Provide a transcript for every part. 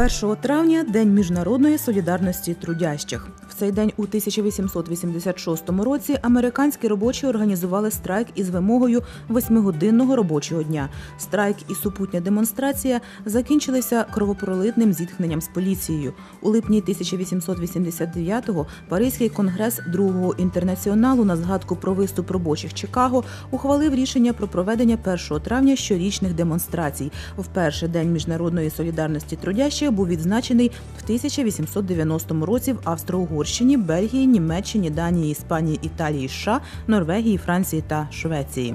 1 травня День міжнародної солідарності трудящих. Цей день у 1886 році американські робочі організували страйк із вимогою восьмигодинного робочого дня. Страйк і супутня демонстрація закінчилися кровопролитним зіткненням з поліцією. У липні 1889-го Паризький конгрес Другого інтернаціоналу на згадку про виступ робочих Чикаго ухвалив рішення про проведення 1 травня щорічних демонстрацій. В перший день міжнародної солідарності трудящих був відзначений в 1890 році в Австро-Угорщині, Бельгії, Німеччині, Данії, Іспанії, Італії, США, Норвегії, Франції та Швеції.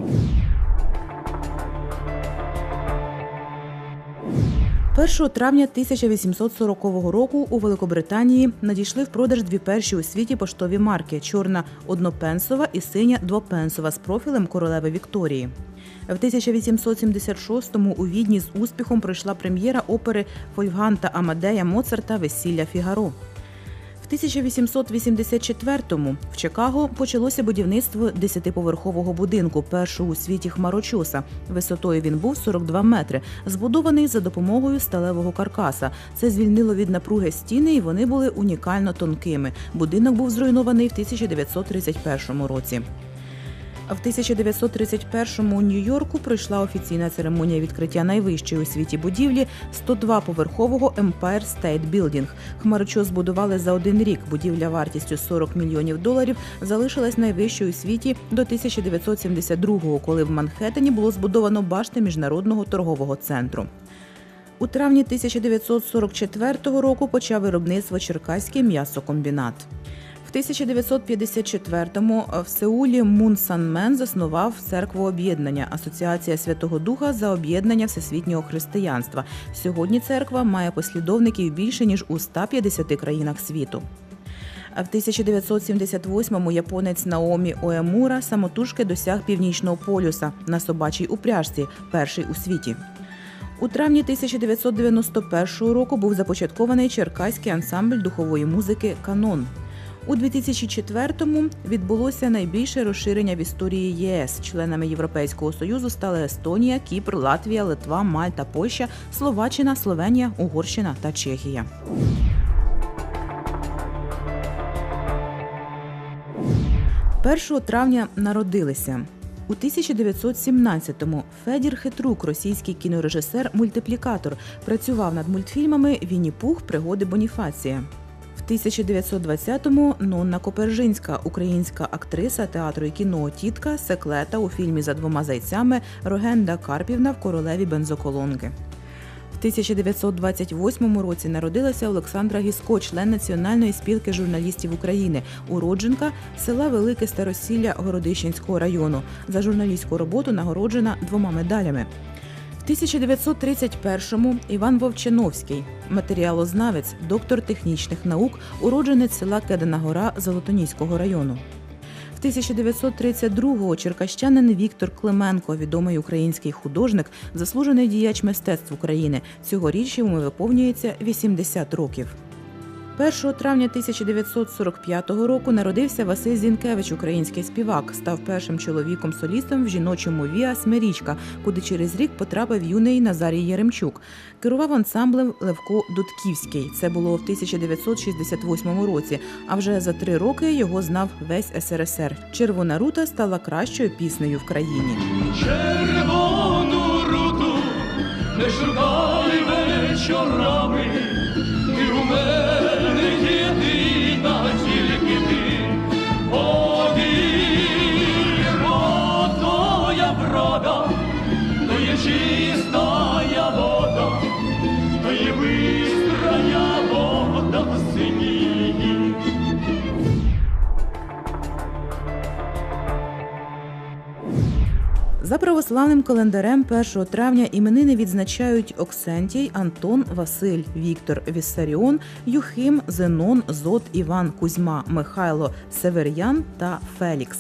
1 травня 1840 року у Великобританії надійшли в продаж дві перші у світі поштові марки: чорна однопенсова і синя двопенсова з профілем королеви Вікторії. В 1876-му у Відні з успіхом пройшла прем'єра опери Фольфганта Амадея Моцарта Весілля Фігаро. В 1884-му в Чикаго почалося будівництво десятиповерхового будинку, першого у світі хмарочоса. Висотою він був 42 метри, збудований за допомогою сталевого каркаса. Це звільнило від напруги стіни, і вони були унікально тонкими. Будинок був зруйнований в 1931 році. В 1931-му у Нью-Йорку пройшла офіційна церемонія відкриття найвищої у світі будівлі 102-поверхового Empire State Building. Хмарочос збудували за один рік. Будівля вартістю 40 мільйонів доларів залишилась найвищою у світі до 1972-го, коли в Манхеттені було збудовано башти міжнародного торгового центру. У травні 1944 року почав виробництво Черкаський м'ясокомбінат. В 1954-му в Сеулі Мун Сан Мен заснував церкву об'єднання Асоціація Святого Духа за об'єднання всесвітнього християнства. Сьогодні церква має послідовників більше ніж у 150 країнах світу. В 1978-му японець Наомі Оемура самотужки досяг північного полюса на собачій упряжці, перший у світі. У травні 1991 року був започаткований черкаський ансамбль духової музики Канон. У 2004-му відбулося найбільше розширення в історії ЄС. Членами Європейського союзу стали Естонія, Кіпр, Латвія, Литва, Мальта, Польща, Словаччина, Словенія, Угорщина та Чехія. Першого травня народилися. У 1917-му Федір Хитрук, російський кінорежисер-мультиплікатор, працював над мультфільмами Вінні Пух, пригоди Боніфація. В 1920-му Нонна Копержинська, українська актриса театру і кіно Тітка, секлета у фільмі За двома зайцями Рогенда Карпівна в королеві бензоколонки. В 1928 році народилася Олександра Гіско, член Національної спілки журналістів України, уродженка села Велике Старосілля Городищенського району. За журналістську роботу нагороджена двома медалями. В 1931-му Іван Вовчановський, матеріалознавець, доктор технічних наук, уродженець села Кедана Гора Золотоніського району. В 1932-го черкащанин Віктор Клименко, відомий український художник, заслужений діяч мистецтв України. Цьогоріч йому виповнюється 80 років. 1 травня 1945 року народився Василь Зінкевич, український співак. Став першим чоловіком-солістом в жіночому Віа Смирічка, куди через рік потрапив юний Назарій Яремчук. Керував ансамблем Левко Дудківський. Це було в 1968 році. А вже за три роки його знав весь СРСР. Червона рута стала кращою піснею в країні. Червону руту не шукай вечорами, За православним календарем 1 травня іменини відзначають Оксентій, Антон, Василь, Віктор, Віссаріон, Юхим, Зенон, Зот, Іван, Кузьма, Михайло, Север'ян та Фелікс.